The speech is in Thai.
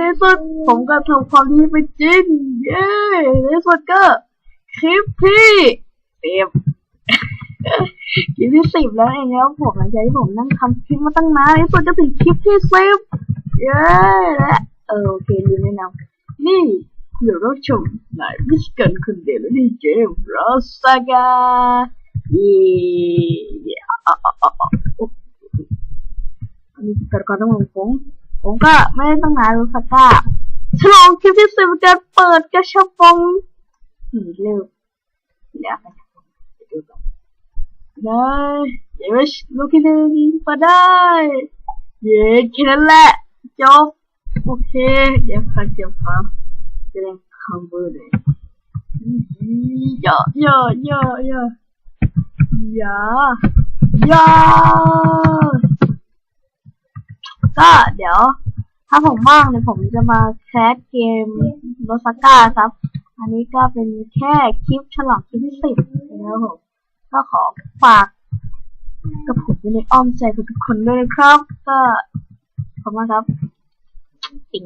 ในสุดผมก็ทำความดีไปจริง เย้ในสุดก็คลิปที่สิบคลิปที่สิบแล้วเองแล้วผมหลังจากที่ผมนั่งทำคลิปมาตั้งนานในสุดก็ถึงคลิปที่สิบเย้และเออโอเคลืมแนะนำนี่เดี๋ยวเราชมนายวิสกันคนเดียวและดีเจรอสกาเย้อะอะอะอะอุ๊บอันนี้แต่ก่อนต้องลงผม ผมก็ไม่ได้ตั้งนานรู้สักก้าฉลองคลิปที่สิบการเปิดกระชับฟงหีเร็วเดี๋ยวไปดูก่อนได้เดี๋ยวลูกที่หนึ่งเปิดได้ เย้แค่นั้นแหละจบโอเค เดี๋ยวฟังเดี๋ยวฟังแสดงคำเบอร์เลยเยอะเยอะเยอะเยอะยายา ก็เดี๋ยว ถ้าผมว่างเนี่ยผมจะมาแคสเกมโรสก้าครับ อันนี้ก็เป็นแค่คลิปฉลองคลิปที่สิบนะครับผมก็ขอฝากกับผมไว้ในอ้อมใจทุกคนด้วยนะครับ ก็ขอบคุณมากครับปิง